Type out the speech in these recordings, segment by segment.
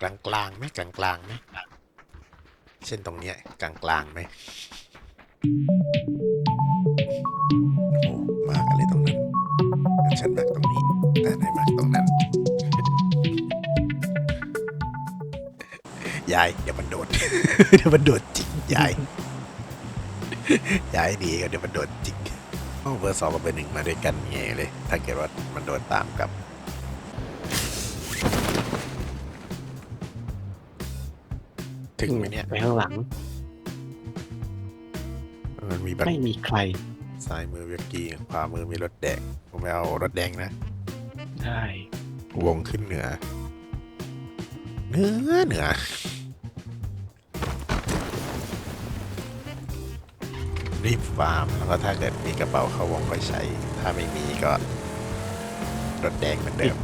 กลางกลางๆไหมกลางกลางๆไหมเช่นตรงเนี้ยกลางกลางไหมโอ้มากอะไรตรงนั้นฉันมากตรงนี้ แต่ไหนมากตรงนั้น ยายเดี๋ยวมันโดดเดี๋ยวมันโดดจริงยายยายดีก็เดี๋ยวมันโดดจริงโอ้เบอร์สองกับเบอร์หนึ่งมาด้วยกันไงเลย ถ้าเกิดว่ามันโดนตามกับ ถึงไหมเนี่ย ไปข้างหลัง มันมีแบบไม่มีใครซ้ายมือเวกกี้ขวามือมีรถแดง ผมไม่เอารถแดงนะ ได้ วงขึ้นเหนือ เหนือเหนือรีบฟาร์มแล้วก็ถ้าเกิดมีกระเป๋าเข้าวงก็ใช้ ถ้าไม่มีก็รถแดงเหมือนเดิม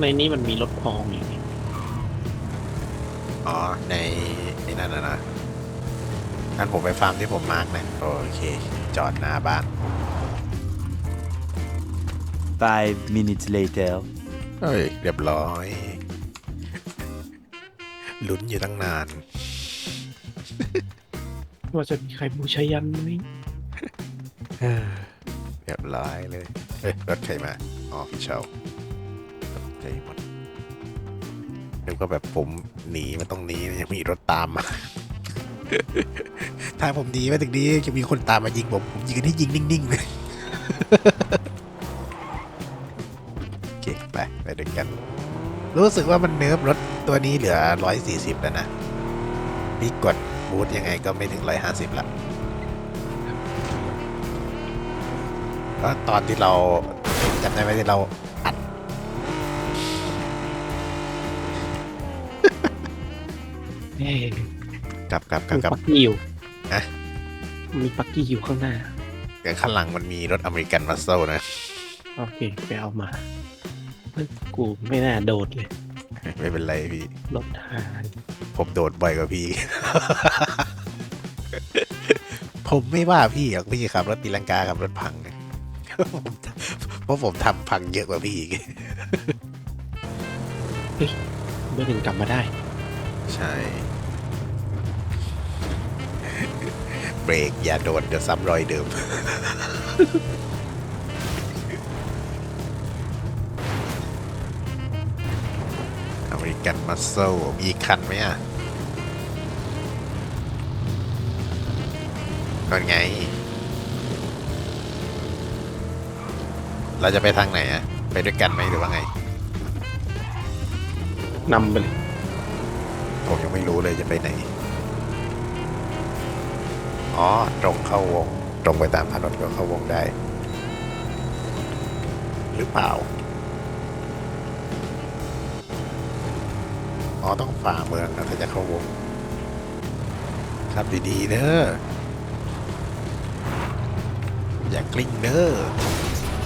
ในนี้มันมีรถพองอยู่นี่ อ๋อ ในในนั่นนะนะงั้นผมไปฟาร์มที่ผมมาร์กนะ โอเค จอดหน้าบ้าน Five minutes later. เฮ้ย เรียบร้อย ลุ้นอยู่ตั้งนาน ว่าจะมีใครบูชายันไหมเรียบร้อยเลยเฮ้ย รถใครมา อ๋อพี่เชาตกใจหมด นึกว่าแบบผมหนีมาตรงหนียังมีรถตามมา ถ้าผมหนีมาถึงนี้จะมีคนตามมายิงผมผมยืนให้ยิงนิ่งๆเลยโอเคไปไปด้วยกัน รู้สึกว่ามันเนิร์ฟรถตัวนี้เหลือ 140 แล้วนะพี่กดบูทยังไงก็ไม่ถึง 150ละก็ตอนที่เราจำได้ไหมที่เราอัด กลับกลับกลับมีกลับปักกี้อยู่ฮะมีปักกี้อยู่ข้างหน้าอย่างข้างหลังมันมีรถอเมริกันมัสเซลนะ โอเค ไปเอามาเฮ้ยกูไม่น่าโดดเลยไม่เป็นไรพี่ รถหานผมโดดบ่อยกว่าพี่ ผมไม่ว่าพี่หรอกพี่ขับรถตีลังกาขับรถพังผมเพราะผมทำพังเยอะกว่าพี่อีก เบอร์หนึ่งกลับมาได้ ใช่ เบรกอย่าโดนเดี๋ยวซ้ำรอยเดิม อเมริกันมัสเซลมีอีกคันไหมอะนั่นไง เราจะไปทางไหนอะ ไปด้วยกันไหมหรือว่าไง นำไปเลย ผมยังไม่รู้เลยจะไปไหน อ๋อ ตรงเข้าวง ตรงไปตามถนนก็เข้าวงได้ หรือเปล่า อ๋อ ต้องฝ่าเมืองนะถ้าจะเข้าวง ครับดีๆเด้อ อย่ากลิ้งเด้อ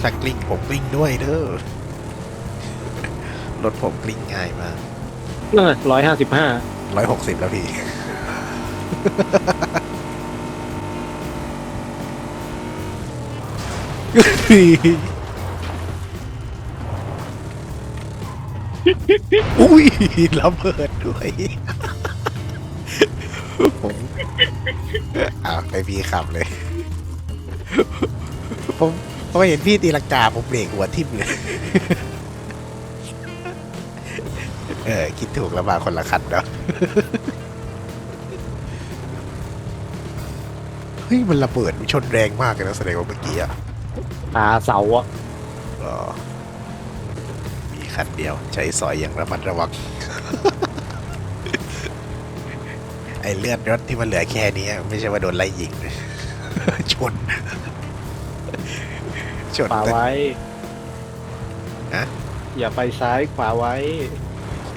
ถ้ากลิ้งผมกลิ้งด้วยเด้อ รถผมกลิ้งง่ายมากนั่นร้อยห้าสิบห้าร้อยหกสิบแล้วพี่ อุ้ยระเบิดด้วยผมอ้าวไปพี่ขับเลย ผมผมเห็นพี่ตีลังกาผมเบรกหัวทิ่มเลย เออ คิดถูกแล้วมาคนละคันเนาะเฮ้ย มันระเบิดมันชนแรงมากเลยนะแสดงว่าเมื่อกี้อะ ตาเสาอะก็มีคันเดียวใช้สอยอย่างระมัดระวัง ไอเลือดรถที่มันเหลือแค่นี้ไม่ใช่ว่าโดนไล่ยิงนะชน ชนขวาไว้ฮะอย่าไปซ้ายขวาไว้ โอเค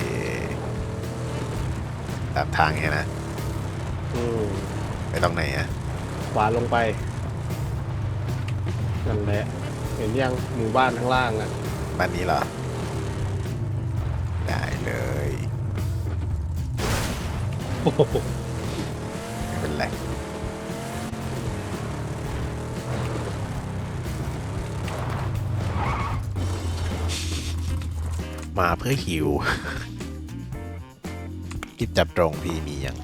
ตามทางแค่นะอืมไปตรงไหนอะขวาลงไป นั่นแหละ เห็นยังหมู่บ้านข้างล่างอะบ้านนี้เหรอ ได้เลยโอ้โหไม่เป็นไรมาเพื่อหิว กิจจับตรงพี่มียัง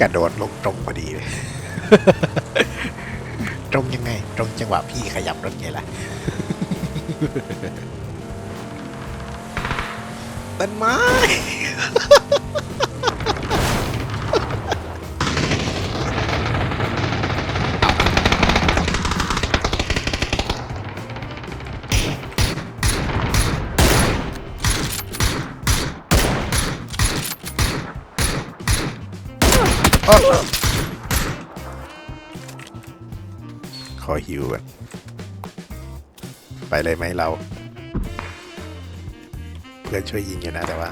กระโดดลงตรงพอดีเลย ตรงยังไง ตรงจังหวะพี่ขยับรถไงล่ะต้นไม้ ขอฮิวก่อนไปเลยไหมเรา เพื่อนช่วยยิงอยู่นะแต่ว่า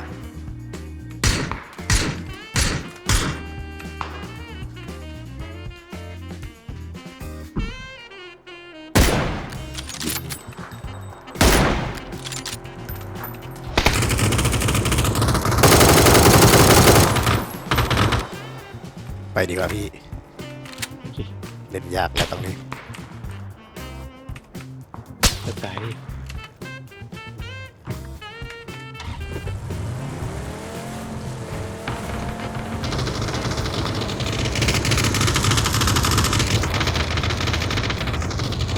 ไปดีกว่าพี่โอเคเล่นยากแล้วตรงนี้จะใจ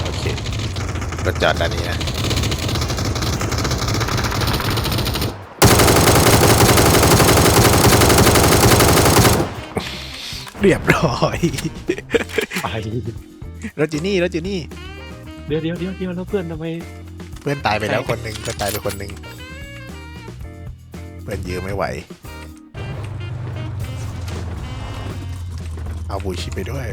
โอเครถจอดด้านนี้นะ เรียบร้อยไปรถจูนี่รถจูนี่ เดี๋ยวเดี๋ยวเดี๋ยวเดี๋ยวแล้วเพื่อนทำไม เพื่อนตายไปแล้วใช่คนหนึ่งเพื่อนตายไปคนหนึ่งเพื่อนยื้อไม่ไหว เอาบูชิไปด้วย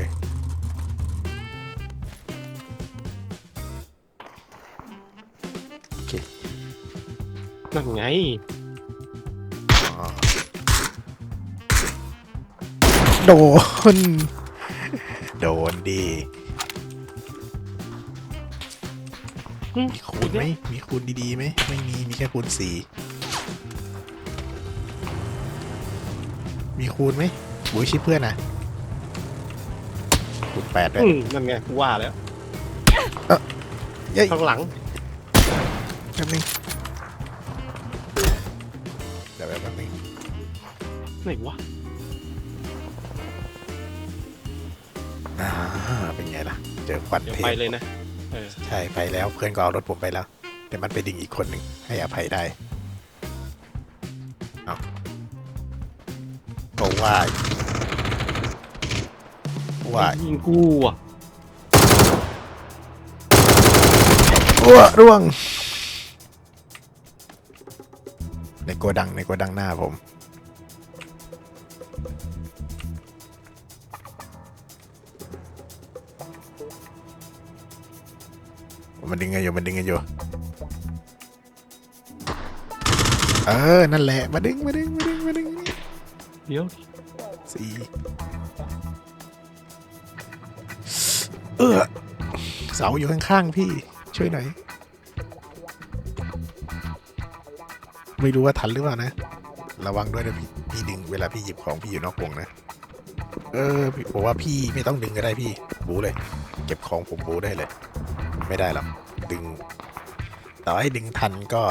นั่นไง โดน โดนดีอืมมีคูณไหมมีคูณดีๆไหมไม่มี มีแค่คูณสี่มีคูณไหมบุยชิเพื่อนนะคูณแปดด้วยอืมนั่นไงกูว่าแล้วเย้ยข้างหลังแป๊บนึงเดี๋ยวแป๊บนึงไหนวะ อ่าเป็นไงล่ะ เจอควันเดี๋ยวเทไปพเลยนะเออใช่ไปแล้วเพื่อนก็เอารถผมไปแล้ว แต่มันไปดึงอีกคนหนึ่งให้อภัยได้เอาก็ว่าว่ายิงกูอะอ้วร่วง ในโกดังในโกดังหน้าผม มันดึงกันอยู่มันดึงกันอยู่เออ นั่นแหละ มาดึง มาดึง มาดึง มาดึง เดี๋ยวสี่เออเสาอยู่ข้างๆพี่ ช่วยหน่อย ไม่รู้ว่าทันหรือเปล่านะ ระวังด้วยนะพี่ พี่ดึง เวลาพี่หยิบของพี่อยู่นอกวงนะ เออ พี่ผมว่าพี่ไม่ต้องดึงก็ได้พี่ บูเลย เก็บของผมบูได้เลย ไม่ได้หรอกดึง ต่อให้ดึงทันก็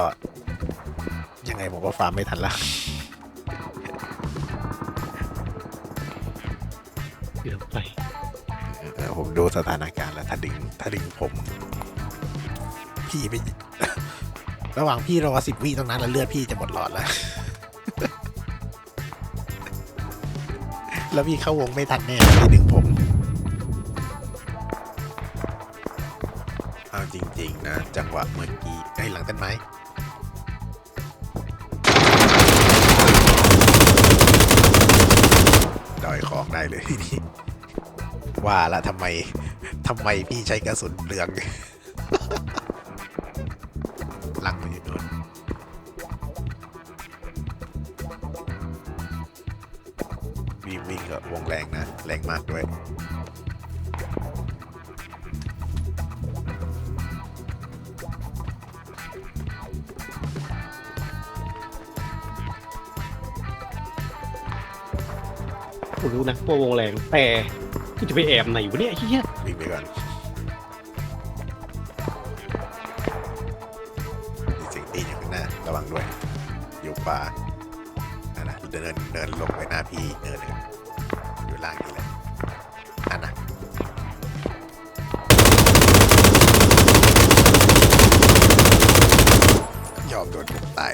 ยังไงผมก็ฟาร์มไม่ทันละเดี๋ยวไปเออผมดูสถานการณ์แล้ว ถ้าดึง ถ้าดึงผม พี่ไม่ระหว่างพี่รอสิบวิตรงนั้นแล้วเลือดพี่จะหมดหลอดแล้ว แล้วพี่เข้าวงไม่ทันแน่พี่ดึง นะจังหวะเมื่อกี้ไอ้หลังต้นไม้ดอยของได้เลยทีนี้ว่าละทำไมทำไมพี่ใช้กระสุนเปลืองลังมันอยู่โน่นวิ่งวิ่งก็วงแรงนะ แรงมากด้วย กูรู้นะว่าวงแรง แต่กูจะไปแอบไหนวะเนี่ยเฮียวิ่งไปก่อนมีเสียงตีอยู่ข้างหน้าระวังด้วย อยู่ขวานั่นนะเดินเดินลงไปหน้าพี่เนินหนึ่งอยู่ล่างนี่แหละอันนะยอมโดนผมตาย